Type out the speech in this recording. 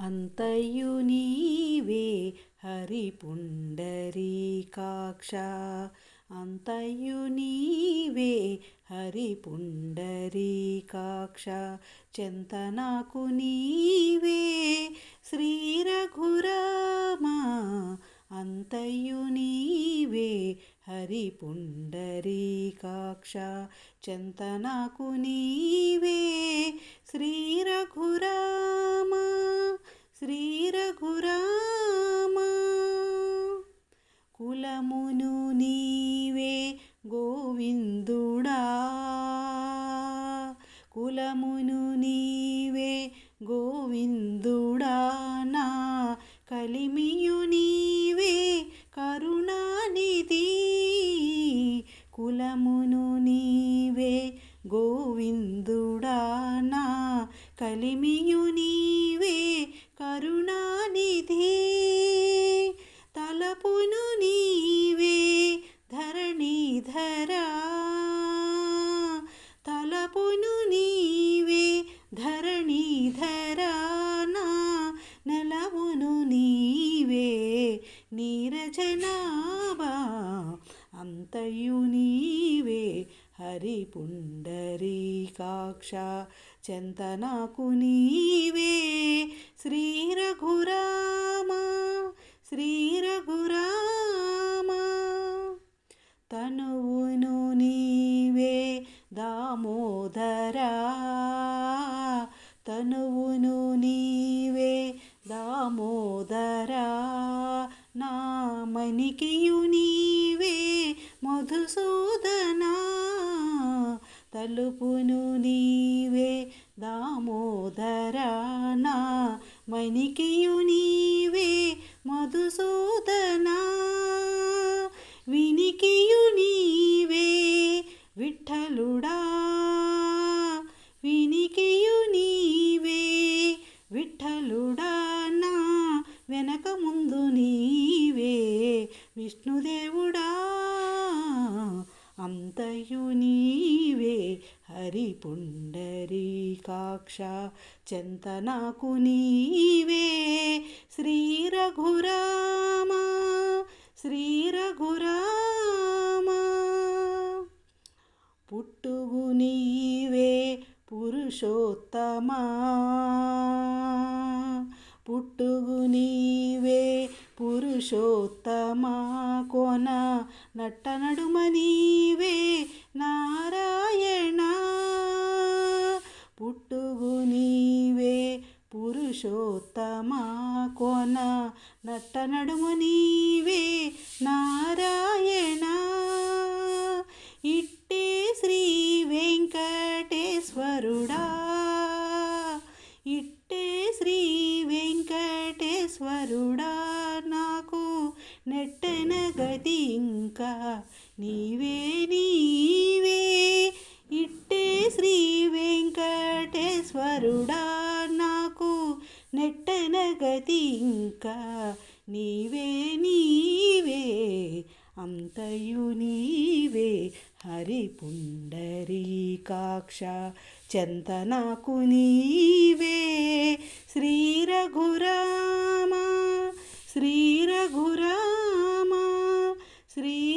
అంతయు నీవే హరిపుండరీకాక్ష అంతయు నీవే హరిపుండరీకాక్ష చెంత నాకు నీవే పుండరీకాక్ష చెంతనాకు నీవే. శ్రీ రఘురామా శ్రీ రఘురామా కులమును నీవే గోవిందుడా. కులమును నీవే గోవిందుడా నా కలిమియు నీ కులమును నీవే గోవిందుడా నా. కలిమియు నీవే కరుణానిధి. తలపును నీవే ధరణీధరా. తలపును నీవే ధరణీధరా నా. నెలవును నీవే నీరజనాభా. అంతయు నీవే హరి పుండరీకాక్ష చెంతనాకు నీవే శ్రీ రఘురామా శ్రీ రఘురామా తనువును నీవే దామోదరా తనువును నీవే దామోదరా. నా మణికియు నీవే మధుసూదనా తలుపును నీవే దామోదరానా మణికియు నీవే మధుసూదనా వినికియు నీవే విఠలుడా వినికియు నీవే విఠలుడా నా వెనక ముందు నీవే విష్ణుదే అంతయు నీవే హరి పుండరీకాక్ష చెంతనాకు నీవే శ్రీ రఘురామ శ్రీ రఘురామ పుట్టుగు నీవే పురుషోత్తమా. పుట్టుగు నీవే పురుషోత్తమా. కోన నట్ట నడుమనీ పురుషోత్తమా కోన నట్ట నడుము నీవే నారాయణ. ఇట్టే శ్రీ వెంకటేశ్వరుడా. ఇట్టే శ్రీ వెంకటేశ్వరుడా. నాకు నెట్టన గతి ఇంకా నీవే నెట్టన గతి ఇంకా నీవే నీవే అంతయు నీవే. హరి పుండరీకాక్ష చెంతనాకు నీవే. శ్రీ రఘురామా శ్రీ శ్రీ